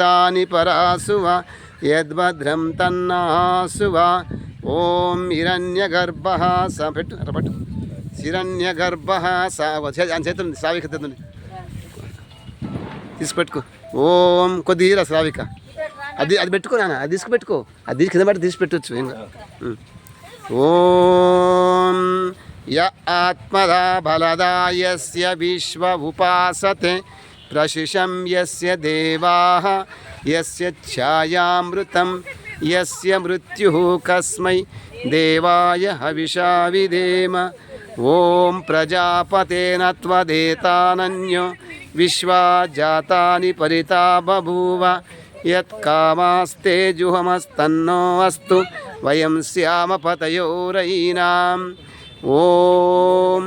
భక్తాని పరాసువ యద్భద్రం తన్నాసువ ఓం హిరణ్యగర్భ స పెట్టు పెట్టు. హిరణ్యగర్భ సా అని చేతుంది సావిక తెస్తుంది తీసి పెట్టుకో ఓం కొద్దిగా శ్రావిక. అది అది పెట్టుకో నాన్న అది తీసుకుపెట్టుకో. అది కింద పెట్టి తీసి పెట్టవచ్చు ఇంకా ఓం య ఆత్మదా బలదాయస్య విశ్వ ఉపాసతే. ప్రశిషం యస్య దేవాః యస్య ఛాయామృతం యస్య మృత్యుః కస్మై దేవాయ హవిషా విధేమ ఓం ప్రజాపతేన త్వదేతానన్యో విశ్వా జాతాని పరితా బభూవ యత్కామాస్తే జుహమస్తన్నో అస్తు వయం శ్యామ పతయోరైనాం ఓం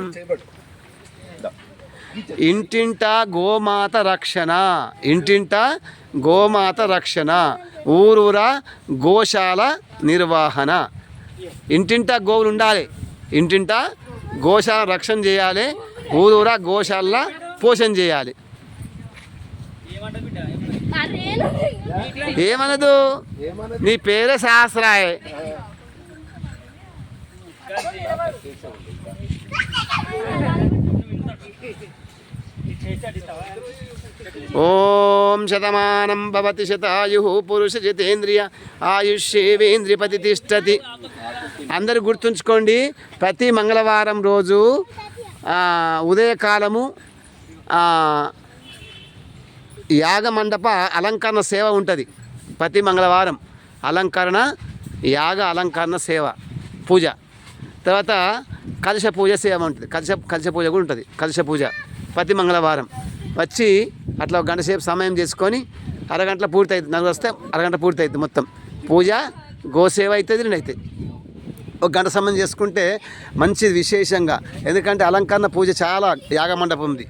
ఇంటింట గోమాత రక్షణ. ఇంటింట గోమాత రక్షణ. ఊరూరా గోశాల నిర్వహణ. ఇంటింట గోవులు ఉండాలి. ఇంటింట గోశాల రక్షణ చేయాలి. ఊరూరా గోశాల పోషణ చేయాలి. ఏమనదు? నీ పేరే శాస్త్రాయే. ఓం శతమానం భవతి శతాయు పురుష జితేంద్రియ ఆయుష్యేవేంద్రియపతి తిష్టతి. అందరు గుర్తుంచుకోండి ప్రతి మంగళవారం రోజు ఉదయకాలము యాగమండప యాగ మండప అలంకరణ సేవ ఉంటుంది. ప్రతి మంగళవారం అలంకరణ యాగ అలంకరణ సేవ పూజ. తర్వాత కలశ పూజ సేవ ఉంటుంది. కలశ కలశ పూజ కూడా ఉంటుంది. కలశ పూజ ప్రతి మంగళవారం. వచ్చి అట్లా ఒక గంట సేపు సమయం చేసుకొని అరగంటలో పూర్తి అవుతుంది నలుగురు వస్తే అరగంట పూర్తి అవుతుంది మొత్తం. పూజ గోసేవ అవుతుంది రెండు అవుతుంది ఒక గంట సమయం చేసుకుంటే మంచిది విశేషంగా. ఎందుకంటే అలంకరణ పూజ చాలా యాగమండపం ఉంది.